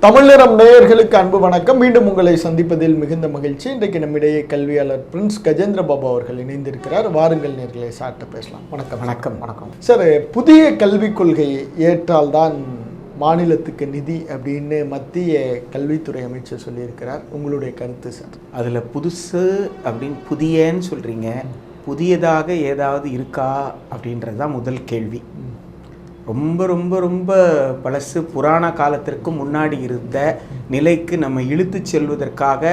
தமிழரம் நேயர்களுக்கு அன்பு வணக்கம். மீண்டும் உங்களை சந்திப்பதில் மிகுந்த மகிழ்ச்சி. இன்றைக்கு நம்மிடையே கல்வியாளர் பிரின்ஸ் கஜேந்திர பாபு அவர்கள் இணைந்திருக்கிறார். வாருங்கள் நேர்களை சார்ட்ட பேசலாம். வணக்கம். வணக்கம் வணக்கம். சார் புதிய கல்விக் கொள்கையை ஏற்றால்தான் மாநிலத்துக்கு நிதி அப்படின்னு மத்திய கல்வித்துறை அமைச்சர் சொல்லியிருக்கிறார். உங்களுடைய கருத்து சார்? அதில் புதுசு அப்படின்னு புதியன்னு சொல்கிறீங்க புதியதாக ஏதாவது இருக்கா அப்படின்றது தான் முதல் கேள்வி. ரொம்ப ரொம்ப ரொம்ப பழசு புராண காலத்திற்கு முன்னாடி இருந்த நிலைக்கு நம்ம இழுத்து செல்வதற்காக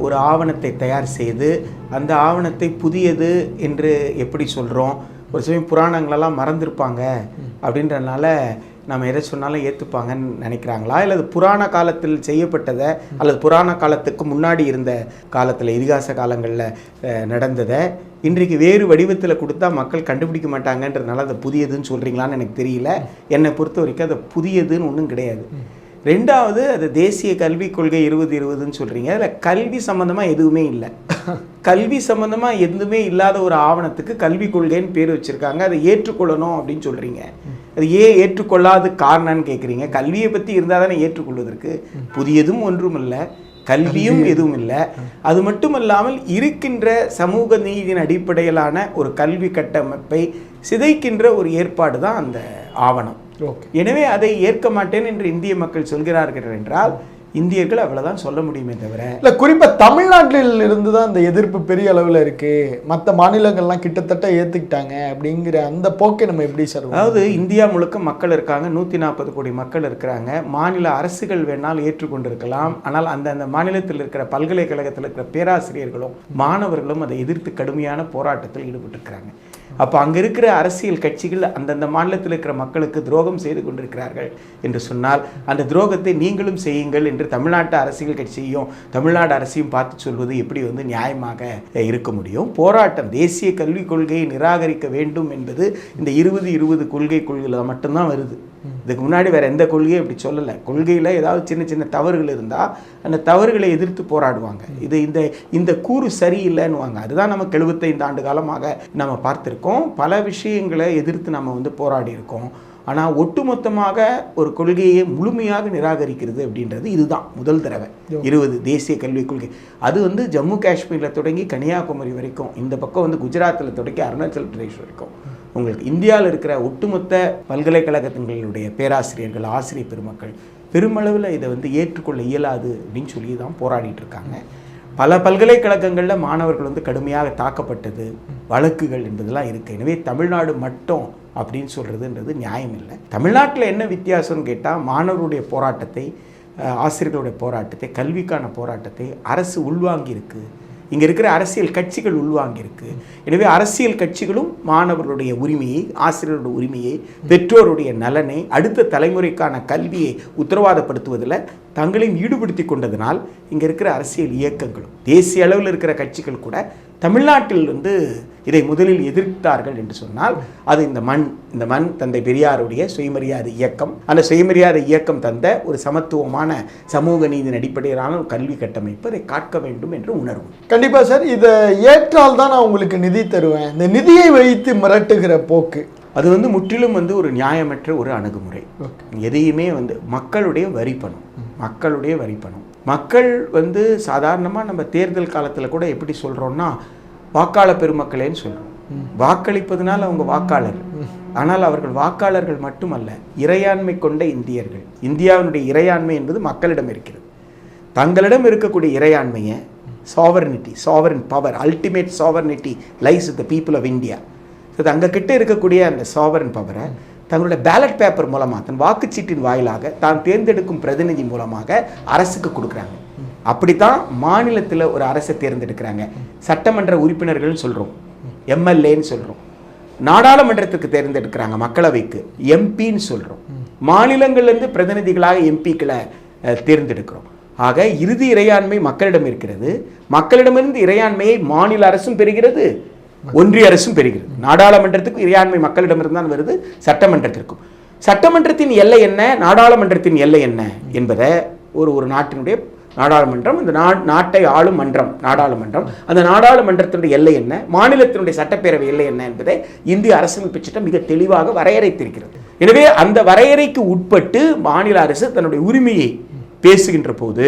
ஒரு ஆவணத்தை தயார் செய்து அந்த ஆவணத்தை புதியது என்று எப்படி சொல்கிறோம் ஒரு சமயம் புராணங்களெல்லாம் மறந்துருப்பாங்க. அப்படின்றனால நம்ம எதை சொன்னாலும் ஏற்றுப்பாங்கன்னு நினைக்கிறாங்களா? இல்லை அது புராண காலத்தில் செய்யப்பட்டதை அல்லது புராண காலத்துக்கு முன்னாடி இருந்த காலத்தில் இதிகாச காலங்களில் நடந்ததை இன்றைக்கு வேறு வடிவத்தில் கொடுத்தா மக்கள் கண்டுபிடிக்க மாட்டாங்கன்றதுனால அதை புதியதுன்னு சொல்கிறீங்களான்னு எனக்கு தெரியல. என்னை பொறுத்த வரைக்கும் அது புதியதுன்னு ஒன்றும் கிடையாது. ரெண்டாவது அது தேசிய கல்விக் கொள்கை இருபது இருபதுன்னு சொல்கிறீங்க அதில் கல்வி சம்மந்தமாக எதுவுமே இல்லை. கல்வி சம்மந்தமாக எதுவுமே இல்லாத ஒரு ஆவணத்துக்கு கல்விக் கொள்கைன்னு பேர் வச்சுருக்காங்க. அதை ஏற்றுக்கொள்ளணும் அப்படின்னு சொல்கிறீங்க அது ஏன் ஏற்றுக்கொள்ளாத காரணம்னு கேட்குறீங்க கல்வியை பற்றி இருந்தால் தானே ஏற்றுக்கொள்வதற்கு. புதியதும் ஒன்றும் இல்லை. கல்வியும் எதுவும் இல்லை. அது மட்டும் இல்லாமல் இருக்கின்ற சமூக நீதியின் அடிப்படையிலான ஒரு கல்வி கட்டமைப்பை சிதைக்கின்ற ஒரு ஏற்பாடு தான் அந்த ஆவணம். எனவே அதை ஏற்க மாட்டேன் என்று இந்திய மக்கள் சொல்கிறார்கள் என்றால் இந்தியர்கள் அவ்வளவுதான் சொல்ல முடியுமே தவிர. இல்லை குறிப்பாக தமிழ்நாட்டில் இருந்து தான் இந்த எதிர்ப்பு பெரிய அளவில் இருக்கு. மற்ற மாநிலங்கள்லாம் கிட்டத்தட்ட ஏற்றுக்கிட்டாங்க அப்படிங்கிற அந்த போக்கை நம்ம எப்படி சார் அதாவது இந்தியா முழுக்க மக்கள் இருக்காங்க நூற்றி நாற்பது கோடி மக்கள் இருக்கிறாங்க. மாநில அரசுகள் வேணால் ஏற்றுக்கொண்டிருக்கலாம். ஆனால் அந்த அந்த மாநிலத்தில் இருக்கிற பல்கலைக்கழகத்தில் இருக்கிற பேராசிரியர்களும் மாணவர்களும் அதை எதிர்த்து கடுமையான போராட்டத்தில் ஈடுபட்டிருக்கிறாங்க. அப்போ அங்கே இருக்கிற அரசியல் கட்சிகள் அந்தந்த மாநிலத்தில் இருக்கிற மக்களுக்கு துரோகம் செய்து கொண்டிருக்கிறார்கள் என்று சொன்னால் அந்த துரோகத்தை நீங்களும் செய்யுங்கள் என்று தமிழ்நாட்டு அரசியல் கட்சியையும் தமிழ்நாடு அரசையும் பார்த்து சொல்வது எப்படி வந்து நியாயமாக இருக்க முடியும்? போராட்டம் தேசிய கல்விக் கொள்கையை நிராகரிக்க வேண்டும் என்பது இந்த இருபது இருபது கொள்கை கொள்கையில் மட்டும்தான் வருது. இதுக்கு முன்னாடி வேற எந்த கொள்கையும் இப்படி சொல்லலை. கொள்கையில் ஏதாவது சின்ன சின்ன தவறுகள் இருந்தால் அந்த தவறுகளை எதிர்த்து போராடுவாங்க. இது இந்த இந்த கூறு சரியில்லைன்னுவாங்க. அதுதான் நமக்கு எழுபத்தைந்து ஆண்டு காலமாக நம்ம பார்த்துருக்கோம். பல விஷயங்களை எதிர்த்து நம்ம வந்து போராடி இருக்கோம் ஆனால் ஒட்டுமொத்தமாக ஒரு கொள்கையை முழுமையாக நிராகரிக்கிறது அப்படின்றது இதுதான் முதல் தடவை. இருபது தேசிய கல்விக் கொள்கை. அது வந்து ஜம்மு காஷ்மீரில் தொடங்கி கன்னியாகுமரி வரைக்கும் இந்த பக்கம் வந்து குஜராத்தில் தொடங்கி அருணாச்சல் பிரதேஷ் வரைக்கும். உங்களுக்கு இந்தியாவில் இருக்கிற ஒட்டுமொத்த பல்கலைக்கழகங்களுடைய பேராசிரியர்கள் ஆசிரியர் பெருமக்கள் பெருமளவில் இதை வந்து ஏற்றுக்கொள்ள இயலாது அப்படின்னு சொல்லி தான் போராடிட்டு இருக்காங்க பல பல்கலைக்கழகங்களில் மாணவர்கள் வந்து கடுமையாக தாக்கப்பட்டது வழக்குகள் என்பதெல்லாம் இருக்குது எனவே தமிழ்நாடு மட்டும் அப்படின்னு சொல்கிறதுன்றது நியாயம் இல்லை. தமிழ்நாட்டில் என்ன வித்தியாசம்னு கேட்டால் மாணவருடைய போராட்டத்தை ஆசிரியர்களுடைய போராட்டத்தை கல்விக்கான போராட்டத்தை அரசு உள்வாங்கியிருக்கு. இங்கே இருக்கிற அரசியல் கட்சிகள் உள்வாங்கியிருக்கு. எனவே அரசியல் கட்சிகளும் மாணவர்களுடைய உரிமையை ஆசிரியர்களுடைய உரிமையை பெற்றோருடைய நலனை அடுத்த தலைமுறைக்கான கல்வியை உத்தரவாதப்படுத்துவதில் தங்களையும் ஈடுபடுத்தி கொண்டதனால் இங்கே இருக்கிற அரசியல் இயக்கங்களும் தேசிய அளவில் இருக்கிற கட்சிகள் கூட தமிழ்நாட்டில் வந்து இதை முதலில் எதிர்த்தார்கள் என்று சொன்னால் அது இந்த மண் இந்த மண் தந்தை பெரியாருடைய சுயமரியாதை இயக்கம். அந்த சுயமரியாதை இயக்கம் தந்த ஒரு சமத்துவமான சமூக நீதியின் அடிப்படையிலான ஒரு கல்வி கட்டமைப்பு அதை காக்க வேண்டும் என்று உணர்வு. கண்டிப்பாக சார் இதை ஏற்றால் தான் நான் உங்களுக்கு நிதி தருவேன். இந்த நிதியை வைத்து மிரட்டுகிற போக்கு. அது வந்து முற்றிலும் வந்து ஒரு நியாயமற்ற ஒரு அணுகுமுறை. எதையுமே வந்து மக்களுடைய வரி பணம் மக்களுடைய வரி பணம் மக்கள் வந்து சாதாரணமாக நம்ம தேர்தல் காலத்தில் கூட எப்படி சொல்கிறோம்னா வாக்காளர் பெருமக்களேன்னு சொல்கிறோம் வாக்களிப்பதனால் அவங்க வாக்காளர். ஆனால் அவர்கள் வாக்காளர்கள் மட்டுமல்ல இறையாண்மை கொண்ட இந்தியர்கள். இந்தியாவினுடைய இறையாண்மை என்பது மக்களிடம் இருக்கிறது. தங்களிடம் இருக்கக்கூடிய இறையாண்மையை sovereignty sovereign power ultimate sovereignty lies the people of India so அங்கே கிட்ட இருக்கக்கூடிய அந்த சாவரன் பவரை தங்களுடைய பேலட் பேப்பர் மூலமாக தன் வாக்குச்சீட்டின் வாயிலாக தான் தேர்ந்தெடுக்கும் பிரதிநிதி மூலமாக அரசுக்கு கொடுக்குறாங்க. அப்படித்தான் மாநிலத்தில் ஒரு அரசை தேர்ந்தெடுக்கிறாங்க. சட்டமன்ற உறுப்பினர்கள்னு சொல்கிறோம் எம்எல்ஏன்னு சொல்கிறோம் நாடாளுமன்றத்துக்கு தேர்ந்தெடுக்கிறாங்க மக்களவைக்கு. எம்பின்னு சொல்கிறோம் மாநிலங்கள்லேருந்து பிரதிநிதிகளாக எம்பிக்களை தேர்ந்தெடுக்கிறோம். ஆக இறுதி இறையாண்மை மக்களிடம் இருக்கிறது. மக்களிடமிருந்து இறையாண்மையை மாநில அரசும் பெறுகிறது. ஒன்றிய அரசும் பெறுகிறது. நாடாளுமன்றத்துக்கும் இறையாண்மை மக்களிடமிருந்து தான் வருது. சட்டமன்றத்திற்கும். சட்டமன்றத்தின் எல்லை என்ன? நாடாளுமன்றத்தின் எல்லை என்ன என்பதை ஒரு ஒரு நாட்டினுடைய நாடாளுமன்றம் இந்த நா நாட்டை ஆளும் மன்றம் நாடாளுமன்றம். அந்த நாடாளுமன்றத்தினுடைய எல்லை என்ன? மாநிலத்தினுடைய சட்டப்பேரவை எல்லை என்ன என்பதை இந்திய அரசமைப்பு சட்டம் மிக தெளிவாக வரையறைத்திருக்கிறது. எனவே அந்த வரையறைக்கு உட்பட்டு மாநில அரசு தன்னுடைய உரிமையை பேசுகின்ற போது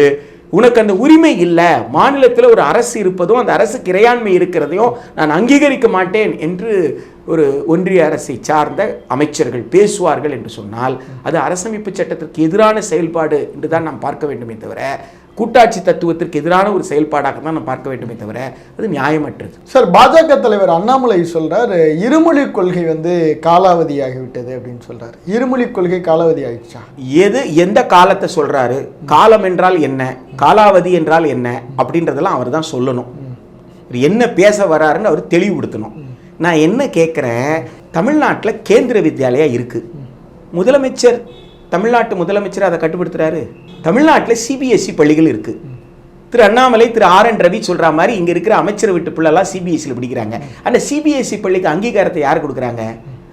உனக்கு அந்த உரிமை இல்லை மாநிலத்தில் ஒரு அரசு இருப்பதும் அந்த அரசுக்கு இறையாண்மை இருக்கிறதையும் நான் அங்கீகரிக்க மாட்டேன் என்று ஒரு ஒன்றிய அரசை சார்ந்த அமைச்சர்கள் பேசுவார்கள் என்று சொன்னால் அது அரசமைப்பு சட்டத்திற்கு எதிரான செயல்பாடு என்று தான் நாம் பார்க்க வேண்டுமே தவிர கூட்டாட்சி தத்துவத்திற்கு எதிரான ஒரு செயல்பாடாக தான் நாம் பார்க்க வேண்டுமே தவிர அது நியாயமற்றது. சார் பாஜக தலைவர் அண்ணாமலை சொல்றார் இருமொழி கொள்கை வந்து காலாவதியாகிவிட்டது அப்படின்னு சொல்றாரு. இருமொழி கொள்கை காலாவதி ஆயிடுச்சா எது எந்த காலத்தை சொல்றாரு? காலம் என்றால் என்ன? காலாவதி என்றால் என்ன? அப்படின்றதெல்லாம் அவர் தான் சொல்லணும். என்ன பேச வராருன்னு அவர் தெளிவுபடுத்தணும். நான் என்ன கேட்குறேன் தமிழ்நாட்டில் கேந்திர வித்யாலயா இருக்கு. முதலமைச்சர் தமிழ்நாட்டு முதலமைச்சர் அதை கட்டுப்படுத்துறாரு. தமிழ்நாட்டில் சிபிஎஸ்சி பள்ளிகள் இருக்கு. திரு அண்ணாமலை திரு ஆர் என் ரவி சொல்ற மாதிரி இங்க இருக்கிற அமைச்சர் விட்டு பிள்ளைலாம் சிபிஎஸ்சியில் படிக்கிறாங்க. அந்த சிபிஎஸ்சி பள்ளிக்கு அங்கீகாரத்தை யார் கொடுக்குறாங்க?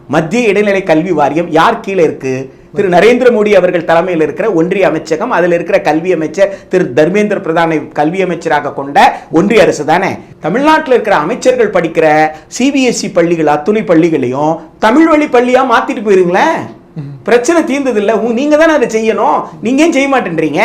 மத்திய இடைநிலை கல்வி வாரியம் யார் கீழே இருக்கு? திரு நரேந்திர மோடி அவர்கள் தலைமையில் இருக்கிற ஒன்றிய அமைச்சகம் அதில் இருக்கிற கல்வி அமைச்சர் திரு தர்மேந்திர பிரதானை கல்வி அமைச்சராக கொண்ட ஒன்றிய அரசு தானே? தமிழ்நாட்டில் இருக்கிற அமைச்சர்கள் படிக்கிற சிபிஎஸ்சி பள்ளிகள் அத்துணை பள்ளிகளையும் தமிழ் வழி பள்ளியா மாத்திட்டு போயிருங்களேன். பிரச்சனை தீர்ந்தது இல்ல நீங்க தானே அதை செய்யணும். நீங்க ஏன் செய்ய மாட்டேன்றீங்க?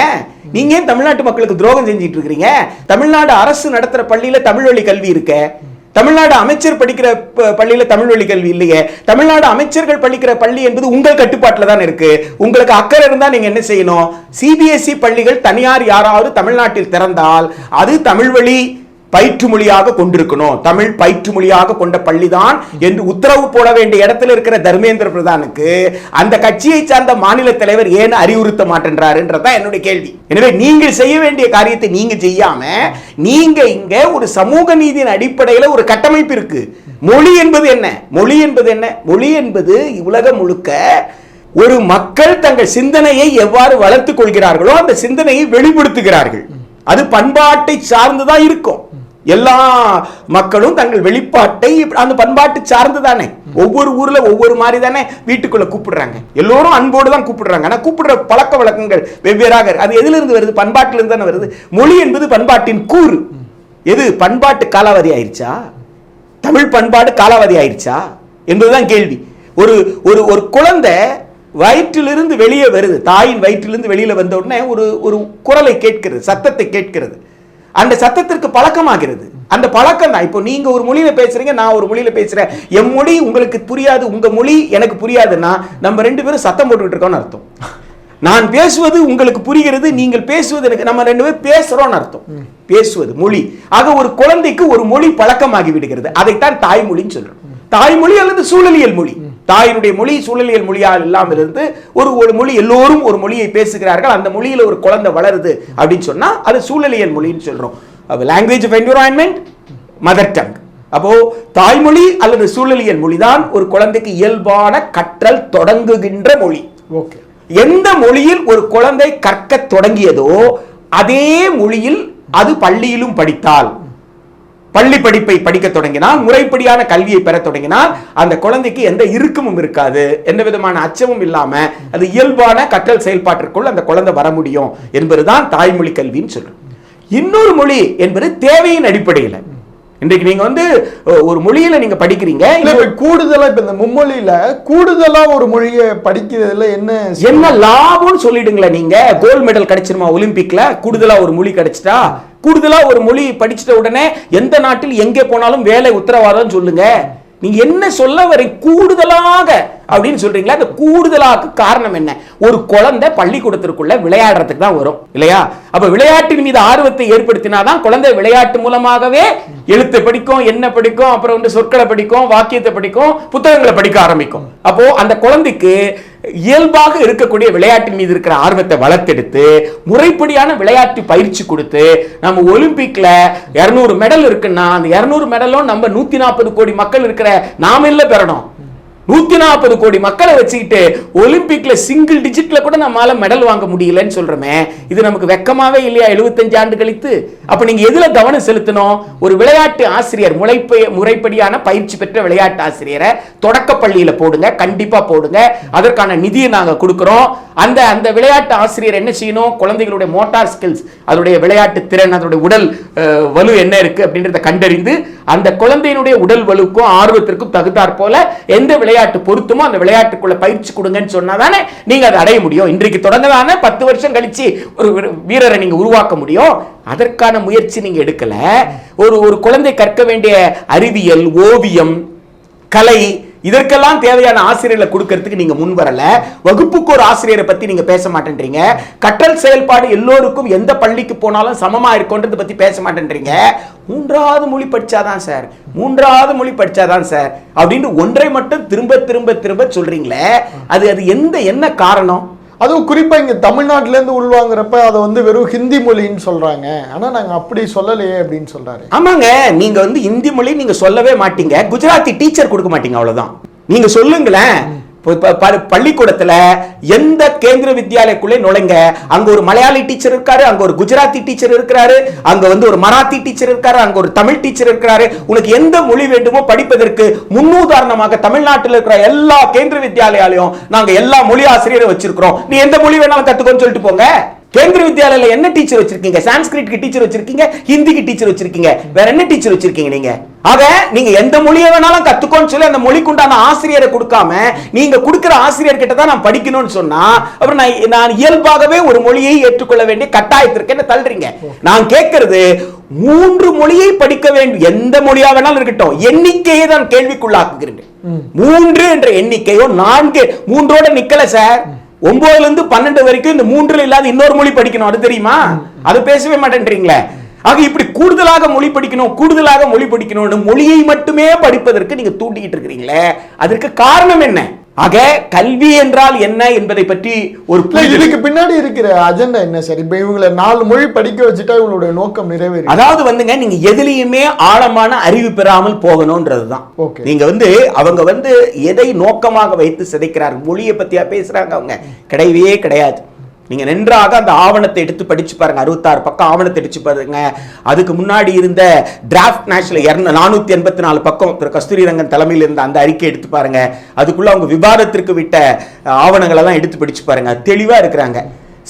நீங்க ஏன் தமிழ்நாட்டு மக்களுக்கு துரோகம் செஞ்சுட்டு இருக்கிறீங்க? தமிழ்நாடு அரசு நடத்துற பள்ளியில தமிழ் வழி கல்வி இருக்க. தமிழ்நாடு அமைச்சர் படிக்கிற ப- பள்ளியில தமிழ் வழி கல்வி இல்லையே. தமிழ்நாடு அமைச்சர்கள் படிக்கிற பள்ளி என்பது உங்கள் கட்டுப்பாட்டில் தான் இருக்கு. உங்களுக்கு அக்கறை இருந்தா நீங்க என்ன செய்யணும்? சிபிஎஸ்இ பள்ளிகள் தனியார் யாராவது தமிழ்நாட்டில் திறந்தால் அது தமிழ் வழி பயிற்று மொழியாக கொண்டிருக்கணும். தமிழ் பயிற்று மொழியாக கொண்ட பள்ளிதான் என்று உத்தரவு போட வேண்டிய இடத்துல இருக்கிற தர்மேந்திர பிரதானுக்கு அந்த கட்சியை சார்ந்த மாநில தலைவர் ஏன் அறிவுறுத்த மாட்டேன்றாருன்றதான் என்னுடைய கேள்வி. எனவே நீங்கள் செய்ய வேண்டிய காரியத்தை நீங்க செய்யாம நீங்க இங்க ஒரு சமூக நீதியின் அடிப்படையில் ஒரு கட்டமைப்பு இருக்கு. மொழி என்பது என்ன? மொழி என்பது என்ன? மொழி என்பது உலகம் முழுக்க ஒரு மக்கள் தங்கள் சிந்தனையை எவ்வாறு வளர்த்துக் கொள்கிறார்களோ அந்த சிந்தனையை வெளிப்படுத்துகிறார்கள். அது பண்பாட்டை சார்ந்துதான் இருக்கும். எல்லா மக்களும் தங்கள் வெளிப்பாட்டை அந்த பண்பாட்டு சார்ந்து தானே. ஒவ்வொரு ஊர்ல ஒவ்வொரு மாதிரி தானே வீட்டுக்குள்ள கூப்பிடுறாங்க. எல்லோரும் அன்போடு தான் கூப்பிடுறாங்க. ஆனா கூப்பிடுற பழக்க வழக்கங்கள் வெவ்வேறாக அது எதுல இருந்து வருது? பண்பாட்டில இருந்து தானே வருது. மொழி என்பது பண்பாட்டின் கூறு. எது? பண்பாட்டு காலாவதி ஆயிருச்சா? தமிழ் பண்பாடு காலாவதி ஆயிருச்சா? என்பதுதான் கேள்வி. ஒரு ஒரு ஒரு குழந்தை வயிற்றிலிருந்து வெளியே வருது. தாயின் வயிற்றிலிருந்து வெளியில வந்த உடனே ஒரு ஒரு குரலை கேட்கிறது சத்தத்தை கேட்கிறது. அந்த சத்தத்திற்கு பழக்கமாகிறது. அந்த பழக்கம் தான். இப்போ நீங்க ஒரு மொழியில பேசுறீங்க நான் ஒரு மொழியில பேசுறேன். என் மொழி உங்களுக்கு புரியாது உங்க மொழி எனக்கு புரியாதுன்னா நம்ம ரெண்டு பேரும் சத்தம் போட்டுக்கிட்டு இருக்கோம்னு அர்த்தம். நான் பேசுவது உங்களுக்கு புரிகிறது நீங்கள் பேசுவது எனக்கு நம்ம ரெண்டு பேரும் பேசுறோம்னு அர்த்தம். பேசுவது மொழி. ஆக ஒரு குழந்தைக்கு ஒரு மொழி பழக்கமாகி விடுகிறது. அதைத்தான் தாய்மொழின்னு சொல்றோம். தாய்மொழி அல்லது சூழலியல் மொழி. தாயினுடைய மொழி சூழலியல் மொழியாக இல்லாமல் இருந்து ஒரு ஒரு மொழி எல்லோரும் ஒரு மொழியை பேசுகிறார்கள். அந்த மொழியில ஒரு குழந்தை வளருது அப்படின்னு சொன்னா அது சூழலியல் மொழின்னு சொல்றோம். Language of environment mother tongue அப்போ தாய்மொழி அல்லது சூழலியல் மொழிதான் ஒரு குழந்தைக்கு இயல்பான கற்றல் தொடங்குகின்ற மொழி. ஓகே. எந்த மொழியில் ஒரு குழந்தை கற்க தொடங்கியதோ அதே மொழியில் அது பள்ளியிலும் படித்தால். பள்ளி படிப்பை படிக்க தொடங்கினால் முறைப்படியான கல்வியை பெற தொடங்கினால் அந்த குழந்தைக்கு எந்த இறுக்கமும் இருக்காது. எந்த விதமான அச்சமும் இல்லாம அது இயல்பான கற்றல் செயல்பாட்டிற்குள் அந்த குழந்தை வர முடியும் என்பதுதான் தாய்மொழி கல்வின்னு சொல்றோம். இன்னொரு மொழி என்பது தேவையின் அடிப்படையில். இன்றைக்கு நீங்க வந்து ஒரு மொழியில நீங்க படிக்கிறீங்க கூடுதலா இப்ப இந்த மும்மொழியில கூடுதலா ஒரு மொழியை படிக்கிறதுல என்ன என்ன லாபம்னு சொல்லிடுங்களேன் நீங்க. கோல்ட் மெடல் கிடைச்சிருமா ஒலிம்பிக்ல கூடுதலா ஒரு மொழி கிடைச்சிட்டா கூடுதலாக ஒரு மொழி படிச்சிட்ட உடனே எந்த நாட்டில் எங்கே போனாலும் வேலை உத்தரவாதம் சொல்லுங்க. நீங்க என்ன சொல்ல வரை கூடுதலாக அப்படின்னு சொல்றீங்களா? அந்த கூடுதலாக்கு காரணம் என்ன? ஒரு குழந்தை பள்ளிக்கூடத்திற்குள்ள விளையாடுறதுக்கு தான் வரும் இல்லையா? அப்ப விளையாட்டின் மீது ஆர்வத்தை ஏற்படுத்தினாதான் குழந்தை விளையாட்டு மூலமாகவே எழுத்தை படிக்கும் என்ன படிக்கும் அப்புறம் வந்து சொற்களை படிக்கும் வாக்கியத்தை படிக்கும் புத்தகங்களை படிக்க ஆரம்பிக்கும். அப்போ அந்த குழந்தைக்கு இயல்பாக இருக்கக்கூடிய விளையாட்டின் மீது இருக்கிற ஆர்வத்தை வளர்த்தெடுத்து முறைப்படியான விளையாட்டு பயிற்சி கொடுத்து நம்ம ஒலிம்பிக்ல 200 மெடல் இருக்குன்னா அந்த 200 மெடலும் நம்ம நூத்தி நாற்பது கோடி மக்கள் இருக்கிற நாம இல்ல பெறணும். நூத்தி நாற்பது கோடி மக்களை வச்சுக்கிட்டு ஒலிம்பிக்ல சிங்கிள் டிஜிட்ல கூட நம்மால மெடல் வாங்க முடியலன்னு சொல்றோமே. இது நமக்கு வெக்கமாவே இல்லையா? 75 ஆண்டு கழித்து. அப்ப நீங்க எதுல கவனம் செலுத்தணும்? ஒரு விளையாட்டு ஆசிரியர் முளைப்ப முறைப்படியான பயிற்சி பெற்ற விளையாட்டு ஆசிரியரை தொடக்க பள்ளியில போடுங்க கண்டிப்பா போடுங்க. அதற்கான நிதியை நாங்க கொடுக்கிறோம். அந்த அந்த விளையாட்டு ஆசிரியர் என்ன செய்யணும்? குழந்தைகளுடைய மோட்டார் ஸ்கில்ஸ் அதனுடைய விளையாட்டு திறன் அதனுடைய உடல் வலு என்ன இருக்கு அப்படின்றத கண்டறிந்து அந்த குழந்தையினுடைய உடல் வலுக்கும் ஆர்வத்திற்கும் தகுந்தாற் போல எந்த விளையாட்டு விளையாட்டு பொருத்தமோ அந்த விளையாட்டுக்குள்ள பயிற்சி கொடுங்கன்னு சொன்னா தானே நீங்க அதை அடைய முடியும். இன்றைக்கு தொடங்கதானே? பத்து வருஷம் கழிச்சு ஒரு ஒரு வீரரை நீங்க உருவாக்க முடியும். அதற்கான முயற்சி நீங்க எடுக்கல. ஒரு ஒரு குழந்தை கற்க வேண்டிய அறிவியல் ஓவியம் கலை இதற்கெல்லாம் தேவையான ஆசிரியர்களை கொடுக்கறதுக்கு நீங்க முன் வரல. வகுப்புக்கு ஒரு ஆசிரியரை பத்தி நீங்க பேச மாட்டேன்றீங்க. கற்றல் செயல்பாடு எல்லோருக்கும் எந்த பள்ளிக்கு போனாலும் சமமா இருக்கும்ன்றத பத்தி பேச மாட்டேன்றீங்க. மூன்றாவது மொழி படிச்சாதான் சார். மூன்றாவது மொழி படிச்சாதான் சார். அப்படின்னு ஒன்றை மட்டும் திரும்ப திரும்ப திரும்ப சொல்றீங்களே அது அது எந்த என்ன காரணம்? அதுவும் குறிப்பா இங்க தமிழ்நாட்டுல இருந்து உள்வாங்குறப்ப அதை வந்து வெறும் ஹிந்தி மொழின்னு சொல்றாங்க. ஆனா நாங்க அப்படி சொல்லலையே அப்படின்னு சொல்றாரு. ஆமாங்க நீங்க வந்து இந்தி மொழி நீங்க சொல்லவே மாட்டீங்க. குஜராத்தி டீச்சர் கொடுக்க மாட்டீங்க அவ்வளவுதான். நீங்க சொல்லுங்களேன். பள்ளிக்கூடத்துல எந்த கேந்திர வித்யாலயக்குள்ளே நுழைங்க அங்க ஒரு மலையாளி டீச்சர் இருக்காரு அங்க ஒரு குஜராத்தி டீச்சர் இருக்கிறாரு அங்க வந்து ஒரு மராத்தி டீச்சர் இருக்காரு அங்க ஒரு தமிழ் டீச்சர் இருக்கிறாரு. உனக்கு எந்த மொழி வேண்டுமோ படிப்பதற்கு முன்னுதாரணமாக தமிழ்நாட்டில் இருக்கிற எல்லா கேந்திர வித்யாலயாலையும் நாங்க எல்லா மொழி ஆசிரியரை வச்சிருக்கிறோம். நீ எந்த மொழி வேணாலும் கத்துக்கோன்னு சொல்லிட்டு போங்க. கேந்திர வித்யாலயில என்ன டீச்சர் வச்சிருக்கீங்க? சான்ஸ்கிரிட்க்கு டீச்சர் வச்சிருக்கீங்க? ஹிந்திக்கு டீச்சர் வச்சிருக்கீங்க? வேற என்ன டீச்சர் வச்சிருக்கீங்க நீங்க? ஆக நீங்க எந்த மொழியை வேணாலும் கத்துக்கோன்னு சொல்லி அந்த மொழிக்கு உண்டான ஆசிரியரை கொடுக்காம நீங்க கொடுக்கிற ஆசிரியர் கிட்ட தான் நான் படிக்கணும்னு சொன்னா அப்புறம் நான் நான் இயல்பாகவே ஒரு மொழியை ஏற்றுக்கொள்ள வேண்டிய கட்டாயத்திற்கு என்ன தள்ளுறீங்க? நான் கேட்கறது மூன்று மொழியை படிக்க வேண்டும். எந்த மொழியா வேணாலும் இருக்கட்டும். எண்ணிக்கையை தான் கேள்விக்குள்ளாக்குகிறேன். மூன்று என்ற எண்ணிக்கையோ நான்கு மூன்றோட நிக்கல சார். ஒன்பதுல இருந்து பன்னெண்டு வரைக்கும் இந்த மூன்றுல இல்லாத இன்னொரு மொழி படிக்கணும். அது தெரியுமா? அது பேசவே மாட்டேன்றீங்களே. ஆக இப்படி கூடுதலாக மொழி படிக்கணும் கூடுதலாக மொழி படிக்கணும்னு மொழியை மட்டுமே படிப்பதற்கு நீங்க தூண்டிக்கிட்டு இருக்கிறீங்களே. அதற்கு காரணம் என்ன? ஆக கல்வி என்றால் என்ன என்பதை பற்றி ஒரு இதுக்கு பின்னாடி இருக்கிற அஜெண்டா என்ன சார்? இப்ப இவங்களை நாலு மொழி படிக்க வச்சுட்டா இவங்களுடைய நோக்கம் நிறைவேறி அதாவது வந்துங்க நீங்க எதுலயுமே ஆழமான அறிவு பெறாமல் போகணும்ன்றதுதான். நீங்க வந்து அவங்க வந்து எதை நோக்கமாக வைத்து சிதைக்கிறார்? மொழியை பத்தியா பேசுறாங்க அவங்க? கிடையவே கிடையாது. நீங்க நன்றாக அந்த ஆவணத்தை எடுத்து படிச்சு பாருங்க அறுபத்தாறு பக்கம் ஆவணத்தை எடுத்து பாருங்க. அதுக்கு முன்னாடி இருந்த டிராஃப்ட் நேஷனல் இரநூ நானூத்தி எண்பத்தி நாலு பக்கம் திரு கஸ்தூரிரங்கன் தலைமையில் இருந்த அந்த அறிக்கை எடுத்து பாருங்க. அதுக்குள்ள அவங்க விவாதத்திற்கு விட்ட ஆவணங்களை எல்லாம் எடுத்து படிச்சு பாருங்க. தெளிவா இருக்கிறாங்க.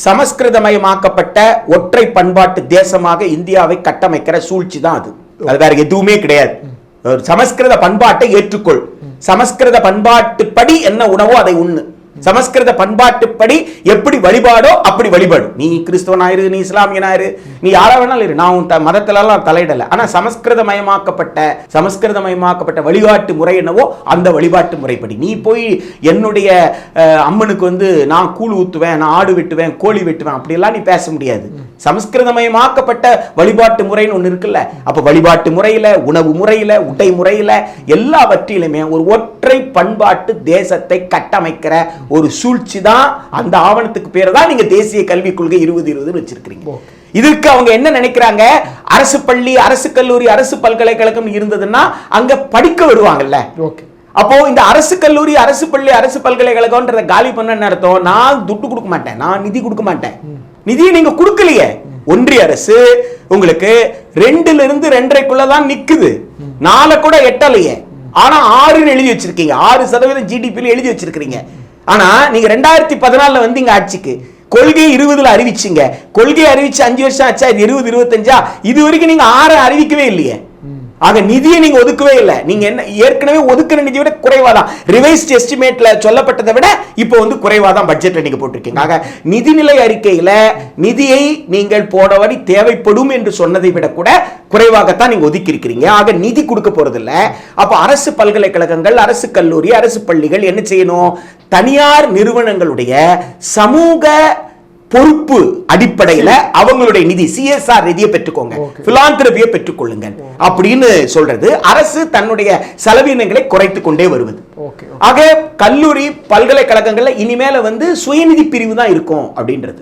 சமஸ்கிருதமயமாக்கப்பட்ட ஒற்றை பண்பாட்டு தேசமாக இந்தியாவை கட்டமைக்கிற சூழ்ச்சி தான் அது. அது வேற எதுவுமே கிடையாது. சமஸ்கிருத பண்பாட்டை ஏற்றுக்கொள். சமஸ்கிருத பண்பாட்டுப்படி என்ன உணவோ அதை உண்ணு. சமஸ்கிருத பண்பாட்டுப்படி எப்படி வழிபாடோ அப்படி வழிபாடு. நீ கிறிஸ்தவனாயிரு நீ இஸ்லாமியனாயிரு நீ யாரா வேணாலும் இரு. நான் உன் த- மதத்திலலாம் தலையிடல. ஆனா சமஸ்கிருதமயமாக்கப்பட்ட சமஸ்கிருதமயமாக்கப்பட்ட வழிபாட்டு முறை என்னவோ அந்த வழிபாட்டு முறைப்படி. நீ போய் என்னுடைய அம்மனுக்கு வந்து நான் கூழ் ஊத்துவேன் நான் ஆடு வெட்டுவேன் கோழி வெட்டுவேன் அப்படியெல்லாம் நீ பேச முடியாது. சமஸ்கிருதமயமாக்கப்பட்ட வழிபாட்டு முறைன்னு ஒண்ணு இருக்குல்ல. அப்ப வழிபாட்டு முறையில உணவு முறையில உடை முறையில எல்லாவற்றிலுமே ஒரு ஒற்றை பண்பாட்டு தேசத்தை கட்டமைக்கிற ஒரு சூழ்ச்சி தான் அந்த ஆவணத்துக்கு பேர் தான் நீங்க தேசிய கல்விக் கொள்கை இருபது இருபதுன்னு வச்சிருக்கிறீங்க. இதற்கு அவங்க என்ன நினைக்கிறாங்க? அரசு பள்ளி அரசு கல்லூரி அரசு பல்கலைக்கழகம் இருந்ததுன்னா அங்க படிக்க வருவாங்கல்ல ஓகே. அப்போ இந்த அரசு கல்லூரி அரசு பள்ளி அரசு பல்கலைக்கழகம்ன்றத காலி பண்ண அர்த்தம்? நான் துட்டு கொடுக்க மாட்டேன். நான் நிதி கொடுக்க மாட்டேன். நிதியை நீங்க கொடுக்கலையே. ஒன்றிய அரசு உங்களுக்கு ரெண்டுல இருந்து ரெண்டரைக்குள்ள தான் நிக்குது. நாளை கூட எட்டலையே. ஆனா ஆறுன்னு எழுதி வச்சிருக்கீங்க. ஆறு சதவீதம் ஜிடிபியில் எழுதி வச்சிருக்கீங்க ஆனா நீங்க ரெண்டாயிரத்தி பதினாலுல வந்தீங்க ஆட்சிக்கு. கொள்கை இருபதுல அறிவிச்சீங்க. கொள்கை அறிவிச்சு அஞ்சு வருஷம் ஆச்சா இது இருபது இருபத்தஞ்சா? இது வரைக்கும் நீங்க ஆறு அறிவிக்கவே இல்லையே. ஆக நிதியை நீங்க ஒதுக்கவே இல்லை. நீங்க என்ன ஏற்கனவே ஒதுக்குற நிதியை விட குறைவா தான் ரிவைஸ்ட் எஸ்டிமேட்ல சொல்லப்பட்டதை விட இப்போ வந்து குறைவா தான் பட்ஜெட்ல நீங்க போட்டிருக்கீங்க. ஆக நிதிநிலை அறிக்கையில நிதியை நீங்கள் போனவரி தேவைப்படும் என்று சொன்னதை விட கூட குறைவாகத்தான் நீங்க ஒதுக்கி இருக்கிறீங்க ஆக நிதி கொடுக்க போறது இல்ல அப்ப அரசு பல்கலைக்கழகங்கள் அரசு கல்லூரி அரசு பள்ளிகள் என்ன செய்யணும்? தனியார் நிறுவனங்களுடைய சமூக பொறுப்பு அடிப்படையில அவங்களுடைய நிதி சிஎஸ்ஆர் நிதியை பெற்றுக்கோங்க. பிலாந்திரபியை பெற்றுக்கொள்ளுங்கள் அப்படின்னு சொல்றது. அரசு தன்னுடைய செலவினங்களை குறைத்து கொண்டே வருவது. ஆக கல்லூரி பல்கலைக்கழகங்கள்ல இனிமேல வந்து சுயநிதி பிரிவு தான் இருக்கும் அப்படின்றது.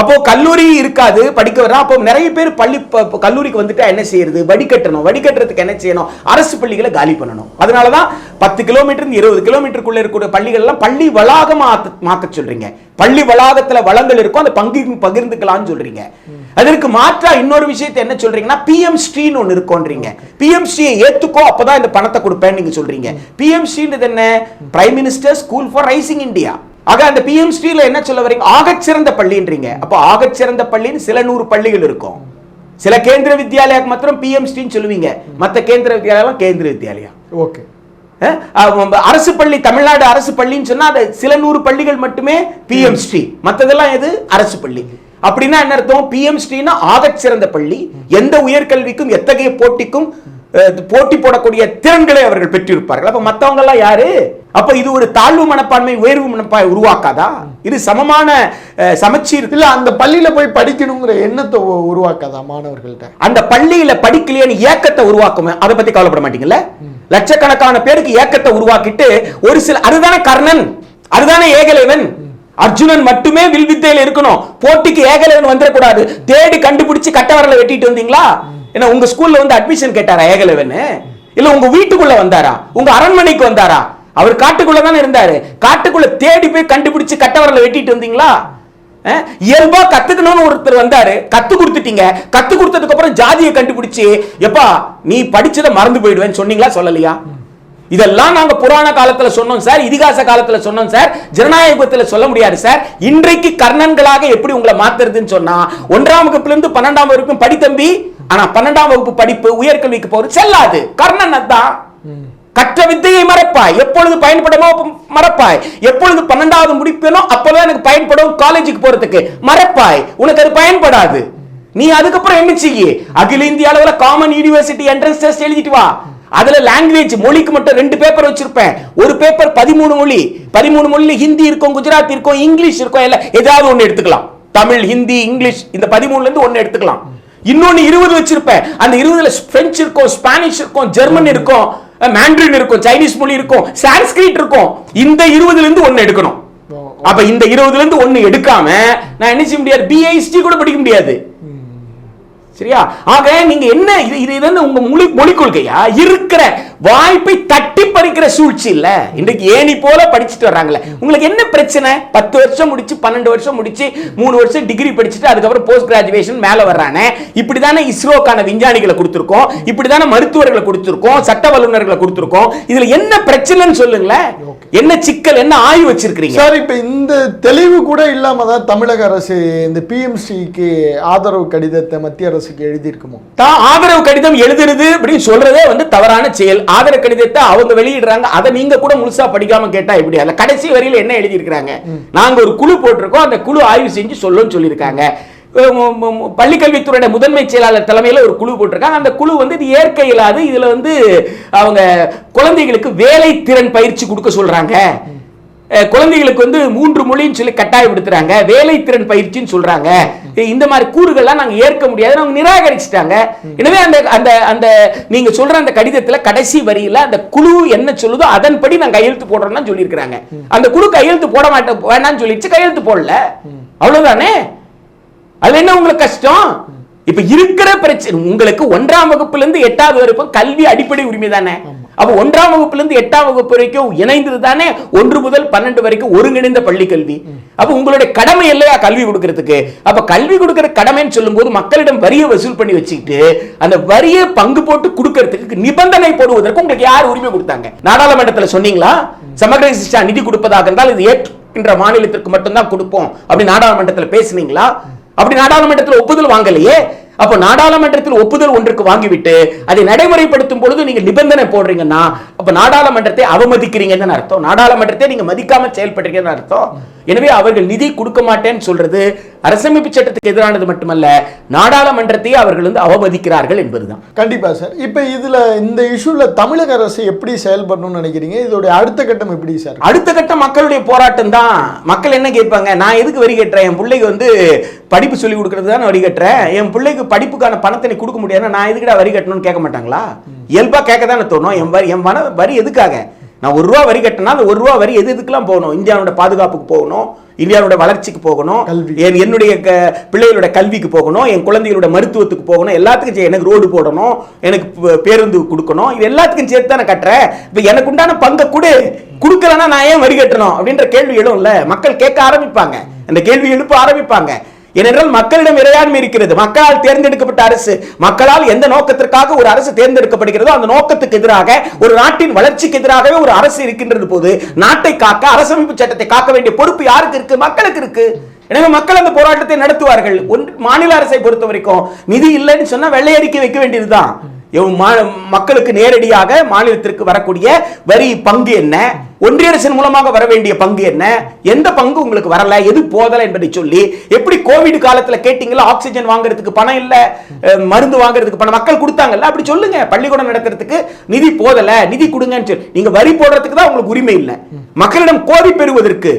அப்போ கல்லூரி இருக்காது படிக்க வரா அப்போ நிறைய பேர் பள்ளி கல்லூரிக்கு வந்துட்டா என்ன செய்யறது? வடிகட்டணும். வடிகட்டுறதுக்கு என்ன செய்யணும்? அரசு பள்ளிகளை காலி பண்ணணும். அதனாலதான் பத்து கிலோமீட்டர் இருபது கிலோமீட்டருக்குள்ள இருக்கக்கூடிய பள்ளிகள் எல்லாம் பள்ளி வளாகமா மாக்க சொல்றீங்க. பள்ளி வளாகத்துல வளங்கள் இருக்கும் அந்த பங்கு பகிர்ந்துக்கலாம்னு சொல்றீங்க. அதற்கு மாற்றா இன்னொரு விஷயத்தை என்ன சொல்றீங்கன்னா பிஎம் ஸ்ரீன்னு ஒன்று இருக்கோன்றீங்க பிஎம் ஸ்ரீயை ஏத்துக்கோ அப்பதான் இந்த பணத்தை கொடுப்பேன்னு நீங்க சொல்றீங்க. பிஎம் ஸ்ரீன்றது என்ன? Prime minister school for rising India ஆக அந்த பிஎம் ஸ்ரீல என்ன சொல்ல வரீங்க ஆகச்சிறந்த பள்ளின்றீங்க. அப்போ ஆகச்சிறந்த பள்ளின்னு சில நூறு பள்ளிகள் இருக்கும். சில கேந்திர வித்யாலயாக்கு மாத்திரம் பிஎம் ஸ்ரீன்னு சொல்லுவீங்க. மத்த கேந்திர வித்யாலயம் கேந்திர வித்யாலயா? ஓகே. அரசு பள்ளி தமிழ்நாடு அரசு பள்ளின்னு சொன்னா அது சில நூறு பள்ளிகள் மட்டுமே பிஎம் ஸ்ரீ. மத்ததெல்லாம் எது? அரசு பள்ளி. அப்படின்னா என்ன அர்த்தம்? பிஎம் ஸ்ரீனா ஆகச் சிறந்த பள்ளி. எந்த உயர்கல்விக்கும் எத்தகைய போட்டிக்கும் போட்டி போடக்கூடிய திறன்களை அவர்கள் பெற்றிருப்பார்கள். அப்ப மத்தவங்க எல்லாம் யாரு? அப்ப இது ஒரு தாழ்வு மனப்பான்மை உயர்வு மனப்பான்மை உருவாக்காதா? இது சமமான சமச்சீர் இல்ல அந்த பள்ளியில போய் படிக்கணுங்கிற எண்ணத்தை உருவாக்காதா மாணவர்கள்ட்ட? அந்த பள்ளியில படிக்கலையேன்னு ஏக்கத்தை உருவாக்கும் அதை பத்தி கவலைப்பட மாட்டீங்கல்ல? லட்சக்கணக்கான பேருக்கு ஏக்கத்தை உருவாக்கிட்டு ஒரு சில அதுதானே கர்ணன் அதுதானே ஏகலைவன். அர்ஜுனன் மட்டுமே வில் வித்தையில இருக்கணும். போட்டிக்கு ஏகலைவன் வந்துடக்கூடாது. தேடி கண்டுபிடிச்சு கட்டவரல வெட்டிட்டு வந்தீங்களா? ஏன்னா உங்க ஸ்கூல்ல வந்து அட்மிஷன் கேட்டாரா ஏகலவன் இல்ல உங்க வீட்டுக்குள்ள வந்தாரா? உங்க அரண்மனைக்கு வந்தாரா? அவர் காட்டுக்குள்ள தானே இருந்தாரு. காட்டுக்குள்ள தேடி போய் கண்டுபிடிச்சு கட்டவரல வெட்டிட்டு வந்தீங்களா? இயல்பா கத்துக்கணும்னு ஒருத்தர் வந்தாரு. கத்து கொடுத்துட்டீங்க. கத்து கொடுத்ததுக்கு அப்புறம் ஜாதியை கண்டுபிடிச்சு எப்பா நீ படிச்சதை மறந்து போயிடுவேன்னு சொன்னீங்களா? சொல்லலையா? இதெல்லாம் நாங்க புராண காலத்துல சொன்னோம் சார். இதிகாச காலத்துல சொன்னோம் சார். ஜனநாயகத்துல சொல்ல முடியாது சார். இன்றைக்கு கர்ணன்களாக எப்படி உங்களை மாத்துறதுன்னு சொன்னா ஒன்றாம் வகுப்புல இருந்து பன்னெண்டாம் வகுப்பு படித்தம்பி ஆனா பன்னெண்டாம் வகுப்பு படிப்பு உயர்கல்விக்கு போறது செல்லாது. கர்ணன் அதான். கற்ற வித்தையை மறப்பாய். எப்பொழுது பயன்படுமோ மறப்பாய். எப்பொழுது பன்னெண்டாவது முடிப்பேனோ அப்பதான் எனக்கு பயன்படும் காலேஜுக்கு போறதுக்கு. மறப்பாய். உனக்கு அது பயன்படாது. நீ அதுக்கப்புறம் என்ன செய்ய? அகில இந்திய அளவுல காமன் யூனிவர்சிட்டி என்ட்ரன்ஸ் டெஸ்ட் எழுதிட்டு வா. அதுல லாங்குவேஜ் மொழிக்கு மட்டும் ரெண்டு பேப்பர் வச்சிருப்பேன். ஒரு பேப்பர் பதிமூணு மொழி. பதிமூணு மொழியில ஹிந்தி இருக்கும் குஜராத் இருக்கும் இங்கிலீஷ் இருக்கும் எல்லாம் ஏதாவது ஒன்னு எடுத்துக்கலாம். தமிழ் ஹிந்தி இங்கிலீஷ் இந்த பதிமூணுல இருந்து ஒன்னு எடுத்துக்கலாம். இன்னொன்னு இருபது வச்சிருப்பேன். அந்த இருபதுல பிரெஞ்சு இருக்கும் ஸ்பானிஷ் இருக்கும் ஜெர்மன் இருக்கும் மேண்ட்ரின் இருக்கும் சைனீஸ் மொழி இருக்கும் சான்ஸ்கிரிட் இருக்கும். இந்த இருபதுல இருந்து ஒண்ணு எடுக்கணும். அப்ப இந்த இருபதுல இருந்து ஒண்ணு எடுக்காம நான் என்ன செய்ய முடியாது? பிஐஎஸ்டி கூட படிக்க முடியாது. சரியா? ஆக நீங்க என்ன இது இது உங்க மொழி மொழிக் கொள்கையா? இருக்கிற வாய்ப்பை தட்டி பறிக்கிற சூழ்ச்சி இல்ல. இன்றைக்கு ஏணி போல படிச்சுட்டு வர்றாங்களே. உங்களுக்கு என்ன பிரச்சனை? பத்து வருஷம் முடிச்சு பன்னெண்டு வருஷம் முடிச்சு மூணு வருஷம் டிகிரி படிச்சுட்டு அதுக்கப்புறம் போஸ்ட் கிராஜுவேஷன் மேல வர்றானே. இப்படிதானே இஸ்ரோக்கான விஞ்ஞானிகளை கொடுத்திருக்கோம். இப்படிதானே மருத்துவர்களை கொடுத்திருக்கோம். சட்ட வல்லுநர்களை கொடுத்திருக்கோம். இதுல என்ன பிரச்சனைன்னு சொல்லுங்களேன். என்ன சிக்கல் என்ன ஆய்வு வச்சிருக்கீங்க சார் இப்ப இந்த தெளிவு கூட இல்லாம தான் தமிழக அரசு இந்த பிஎம்சிக்கு ஆதரவு கடிதத்தை மத்திய அரசுக்கு எழுதியிருக்குமோ? தான் ஆதரவு கடிதம் எழுதுறது அப்படின்னு சொல்றதே வந்து தவறான செயல். ஆதரவு கடிதத்தை அவங்க வெளியிடுறாங்க. அதை நீங்க கூட முழுசா படிக்காம கேட்டா எப்படி? அதுல கடைசி வரியில என்ன எழுதியிருக்கிறாங்க? நாங்க ஒரு குழு போட்டிருக்கோம். அந்த குழு ஆய்வு செஞ்சு சொல்லுன்னு சொல்லியிருக்காங்க. பள்ளிக்கல்வித்துறையோட முதன்மை செயலாளர் தலைமையில ஒரு குழு போட்டிருக்காங்க. அந்த குழு வந்து இது இயற்கை இல்லாது இதுல வந்து அவங்க குழந்தைகளுக்கு வேலை திறன் பயிற்சி கொடுக்க சொல்றாங்க. அஹ் குழந்தைகளுக்கு வந்து மூன்று மொழின்னு சொல்லி கட்டாயப்படுத்துறாங்க வேலை திறன் பயிற்சின்னு சொல்றாங்க. இந்த மாதிரி கூறுகள்லாம் நாங்க ஏற்க முடியாது. அவங்க நிராகரிச்சிட்டாங்க. எனவே அந்த அந்த அந்த நீங்க சொல்ற அந்த கடிதத்துல கடைசி வரியில அந்த குழு என்ன சொல்லுதோ அதன்படி நாங்க கையெழுத்து போடுறோம்னு சொல்லியிருக்கிறாங்க. அந்த குழு கையெழுத்து போட மாட்டேன் வேணாம்னு சொல்லிடுச்சு கையெழுத்து போடல. அவ்வளவுதானே? அது என்ன உங்களுக்கு கஷ்டம்? இப்ப இருக்கிற பிரச்சனை உங்களுக்கு ஒன்றாம் வகுப்புல இருந்து எட்டாவது வரைக்கும் கல்வி அடிப்படை உரிமை தானே அப்ப ஒன்றாம் வகுப்புல இருந்து எட்டாம் வகுப்பு வரைக்கும் இணைந்தது தானே? ஒன்று முதல் பன்னெண்டு வரைக்கும் ஒருங்கிணைந்த பள்ளி கல்வி. அப்போ உங்களுடைய கடமை இல்லையா கல்வி கொடுக்கறதுக்கு? அப்ப கல்வி கொடுக்கிற கடமைன்னு சொல்லும்போது மக்களிடம் வரியை வசூல் பண்ணி வச்சுக்கிட்டு அந்த வரியை பங்கு போட்டு கொடுக்கறதுக்கு நிபந்தனை போடுவதற்கு உங்களுக்கு யார் உரிமை கொடுத்தாங்க? நாடாளுமன்றத்துல சொன்னீங்களா? சமகிர சிஷ்டா நிதி கொடுப்பதாக இருந்தால் இது ஏற்கின்ற மாநிலத்திற்கு மட்டும்தான் கொடுப்போம். அப்படி நாடாளுமன்றத்துல பேசுனீங்களா? அப்படி நாடாளுமன்றத்தில் ஒப்புதல் வாங்கலையே? அப்போ நாடாளுமன்றத்தில் ஒப்புதல் ஒன்றுக்கு வாங்கிவிட்டு அதை நடைமுறைப்படுத்தும் பொழுது நீங்க நிபந்தனை போடுறீங்கன்னா அப்ப நாடாளுமன்றத்தை அவமதிக்கிறீங்கன்னு அர்த்தம். நாடாளுமன்றத்தை நீங்க மதிக்காம செயல்படுறீங்கன்னு அர்த்தம். எனவே அவர்கள் நிதி கொடுக்க மாட்டேன்னு சொல்றது அரசமைப்பு சட்டத்துக்கு எதிரானது மட்டுமல்ல நாடாளுமன்றத்தையே அவர்கள் வந்து அவமதிக்கிறார்கள் என்பதுதான். கண்டிப்பா சார் இப்ப இதுல இந்த இஷ்யூல தமிழக அரசு எப்படி செயல்படணும்னு நினைக்கிறீங்க? இதோட அடுத்த கட்டம் எப்படி சார் அடுத்த கட்ட மக்களுடைய போராட்டம் தான். மக்கள் என்ன கேட்பாங்க? நான் எதுக்கு வரி கட்டுறேன்? என் பிள்ளைக்கு வந்து படிப்பு சொல்லி கொடுக்கறது தானே வரி கட்டுறேன்? என் பிள்ளைக்கு படிப்புக்கான பணத்தை கொடுக்க முடியாதுன்னா நான் எதுக்குடா வரி கட்டணும்னு கேட்க மாட்டாங்களா? இயல்பா கேட்க தானே தோணும். என் வரி என் பண வரி எதுக்காக? நான் ஒரு ரூபா வரி கட்டினா அந்த ஒரு ரூபா வரி எது எதுக்கெல்லாம் போகணும்? இந்தியாவோட பாதுகாப்புக்கு போகணும். இந்தியாவோட வளர்ச்சிக்கு போகணும். என் என்னுடைய க- பிள்ளைகளோட கல்விக்கு போகணும். என் குழந்தைகளோட மருத்துவத்துக்கு போகணும். எல்லாத்துக்கும் எனக்கு ரோடு போடணும். எனக்கு பேருந்து கொடுக்கணும். இது எல்லாத்துக்கும் சேர்த்து தானே கட்டுறேன் இப்போ எனக்கு உண்டான பங்கை கொடு. கொடுக்கலன்னா நான் ஏன் வரி கட்டணும்? அப்படின்ற கேள்வி எழும்ல. மக்கள் கேட்க ஆரம்பிப்பாங்க. அந்த கேள்வி எழுப்ப ஆரம்பிப்பாங்க. ஏனென்றால் மக்களிடம் இறையாண்மை இருக்கிறது. மக்களால் தேர்ந்தெடுக்கப்பட்ட அரசு மக்களால் எந்த நோக்கத்திற்காக ஒரு அரசு தேர்ந்தெடுக்கப்படுகிறதோ அந்த நோக்கத்துக்கு எதிராக ஒரு நாட்டின் வளர்ச்சிக்கு எதிராகவே ஒரு அரசு இருக்கின்றது போது நாட்டை காக்க அரசமைப்பு சட்டத்தை காக்க வேண்டிய பொறுப்பு யாருக்கு இருக்கு? மக்களுக்கு இருக்கு. எனவே மக்கள் அந்த போராட்டத்தை நடத்துவார்கள். ஒன்று மாநில அரசை பொறுத்த வரைக்கும் நிதி இல்லைன்னு சொன்னா வெள்ளை அறிக்கை வைக்க வேண்டியதுதான். மக்களுக்கு நேரடியாக மாநிலத்திற்கு வரக்கூடிய வரி பங்கு என்ன? ஒன்றிய அரசின் மூலமாக வர வேண்டிய பங்கு என்ன? எந்த பங்கு உங்களுக்கு வரல? எது போதல என்பதை சொல்லி எப்படி கோவிட் காலத்துல கேட்டீங்களா ஆக்சிஜன் வாங்குறதுக்கு பணம் இல்ல மருந்து வாங்குறதுக்கு பணம் மக்கள் கொடுத்தாங்கல்ல அப்படி சொல்லுங்க. பள்ளிக்கூடம் நடத்துறதுக்கு நிதி போதல நிதி கொடுங்கன்னு சொல்லி. நீங்க வரி போடுறதுக்கு தான் உங்களுக்கு உரிமை இல்லை. மக்களிடம் கோரி பெறுவதற்கு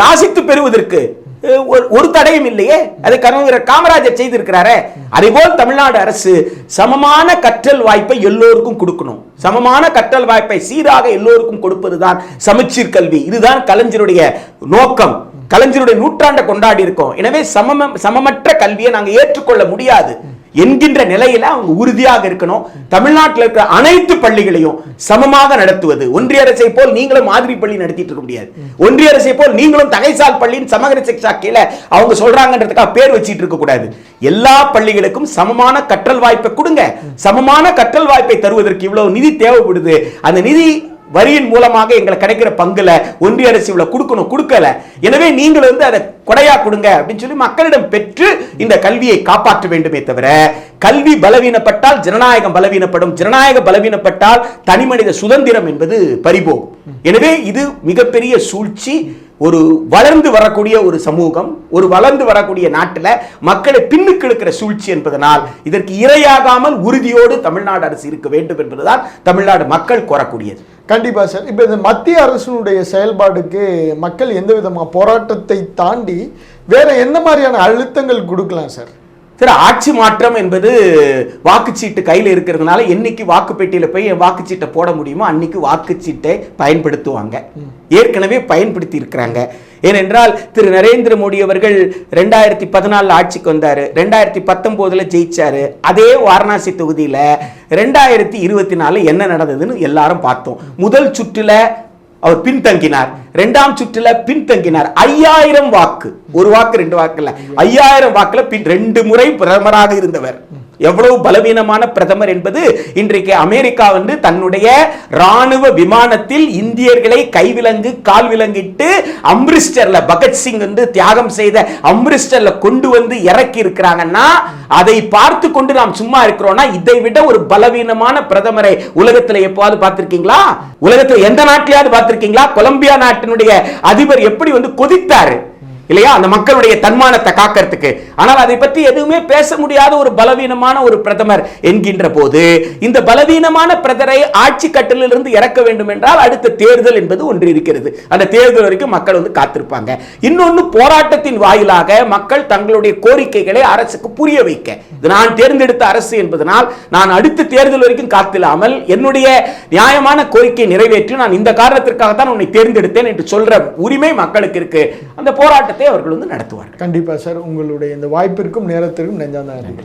யாசித்து பெறுவதற்கு ஒரு- ஒரு தடையும் இல்லையே? அதை கருணாநிதி காமராஜர் செய்திருக்கிறாரே. அதேபோல் தமிழ்நாடு அரசு சமமான கற்றல் வாய்ப்பை எல்லோருக்கும் கொடுக்கணும். சமமான கற்றல் வாய்ப்பை சீராக எல்லோருக்கும் கொடுப்பதுதான் சமச்சீர் கல்வி. இதுதான் கலைஞருடைய நோக்கம். கலைஞருடைய நூற்றாண்டை கொண்டாடி இருக்கோம் எனவே சமம சமமற்ற கல்வியை நாங்கள் ஏற்றுக்கொள்ள முடியாது. என்கின்ற நிலையில அவங்க உறுதியாக இருக்கணும். தமிழ்நாட்டில் இருக்கிற அனைத்து பள்ளிகளையும் சமமாக நடத்துவது. ஒன்றிய அரசை போல் நீங்களும் மாதிரி பள்ளி நடத்திட்டு இருக்க முடியாது. ஒன்றிய அரசை போல் நீங்களும் தகைசால் பள்ளியின் சமகர சிக்ஷா கீழே அவங்க சொல்றாங்கன்றதுக்காக பேர் வச்சிட்டு இருக்க கூடாது. எல்லா பள்ளிகளுக்கும் சமமான கற்றல் வாய்ப்பை கொடுங்க. சமமான கற்றல் வாய்ப்பை தருவதற்கு இவ்வளவு நிதி தேவைப்படுது. அந்த நிதி வரியின் மூலமாக எங்களுக்கு கிடைக்கிற பங்குல ஒன்றிய அரசு இவ்வளவு கொடுக்கணும் கொடுக்கல. எனவே நீங்கள் வந்து அதை கொடையா கொடுங்க அப்படின்னு சொல்லி மக்களிடம் பெற்று இந்த கல்வியை காப்பாற்ற வேண்டுமே தவிர கல்வி பலவீனப்பட்டால் ஜனநாயகம் பலவீனப்படும். ஜனநாயக பலவீனப்பட்டால் தனிமனித சுதந்திரம் என்பது பறிபோகும். எனவே இது மிகப்பெரிய சூழ்ச்சி. ஒரு வளர்ந்து வரக்கூடிய ஒரு சமூகம் ஒரு வளர்ந்து வரக்கூடிய நாட்டில் மக்களை பின்னுக்கு இழுக்கிற சூழ்ச்சி என்பதனால் இதற்கு இரையாகாமல் உறுதியோடு தமிழ்நாடு அரசு இருக்க வேண்டும் என்பதுதான் தமிழ்நாடு மக்கள் கோரக்கூடியது. கண்டிப்பா சார். இப்போ இந்த மத்திய அரசினுடைய செயல்பாடுக்கு மக்கள் எந்த விதமாக போராட்டத்தை தாண்டி வேற எந்த மாதிரியான அழுத்தங்கள் கொடுக்கலாம் சார்? சரி ஆட்சி மாற்றம் என்பது வாக்குச்சீட்டு கையில் இருக்கிறதுனால என்னைக்கு வாக்குப்பெட்டியில போய் என் வாக்குச்சீட்டை போட முடியுமோ அன்னைக்கு வாக்குச்சீட்டை பயன்படுத்துவாங்க. ஏற்கனவே பயன்படுத்தி இருக்கிறாங்க. ஏனென்றால் திரு நரேந்திர மோடி அவர்கள் ரெண்டாயிரத்தி பதினாலில் ஆட்சிக்கு வந்தார். ரெண்டாயிரத்தி பத்தொம்போதில் ஜெயிச்சாரு. அதே வாரணாசி தொகுதியில் ரெண்டாயிரத்தி இருபத்தி நாலு என்ன நடந்ததுன்னு எல்லாரும் பார்த்தோம். முதல் சுற்றுல அவர் பின்தங்கினார். இரண்டாம் சுற்றுல பின்தங்கினார். ஐயாயிரம் வாக்கு. ஒரு வாக்கு ரெண்டு வாக்கு இல்ல. ஐயாயிரம் வாக்குல பின் ரெண்டு முறை பிரதமராக இருந்தவர். எவ்வளவு பலவீனமான பிரதமர் என்பது இன்றைக்கு அமெரிக்கா வந்து தன்னுடைய ராணுவ விமானத்தில் இந்தியர்களை கைவிலங்கு கால் விலங்கிட்டு அம்ரிஸ்டர்ல பகத்சிங் வந்து தியாகம் செய்த அம்ரிஸ்டர்ல கொண்டு வந்து இறக்கி இருக்கிறாங்கன்னா அதை பார்த்து கொண்டு நாம் சும்மா இருக்கிறோம்னா இதை விட ஒரு பலவீனமான பிரதமரை உலகத்தில் எப்போது பார்த்திருக்கீங்களா? உலகத்தில் எந்த நாட்டிலையாவது பார்த்திருக்கீங்களா? கொலம்பியா நாட்டினுடைய அதிபர் எப்படி வந்து கொதித்தாரு? இல்லையா? அந்த மக்களுடைய தன்மானத்தை காக்கிறதுக்கு. ஆனால் அதை பற்றி எதுவுமே பேச முடியாத ஒரு பலவீனமான ஒரு பிரதமர் என்கின்ற போது இந்த பலவீனமான பிரதரை ஆட்சி கட்டலிலிருந்து இறக்க வேண்டும் என்றால் அடுத்த தேர்தல் என்பது ஒன்று இருக்கிறது. அந்த தேர்தல் வரைக்கும் மக்கள் வந்து காத்திருப்பாங்க. இன்னொன்னு போராட்டத்தின் வாயிலாக மக்கள் தங்களுடைய கோரிக்கைகளை அரசுக்கு புரிய வைக்க. இது நான் தேர்ந்தெடுத்த அரசு என்பதனால் நான் அடுத்த தேர்தல் வரைக்கும் காத்தில்லாமல் என்னுடைய நியாயமான கோரிக்கை நிறைவேற்றி நான் இந்த காரணத்திற்காக தான் உன்னை தேர்ந்தெடுத்தேன் என்று சொல்ற உரிமை மக்களுக்கு இருக்கு. அந்த போராட்டத்தை அவர்கள் வந்து நடத்துவார்கள். கண்டிப்பா சார். உங்களுடைய இந்த வாய்ப்பிற்கும் நேரத்திற்கும் நெஞ்சாந்த நன்றி.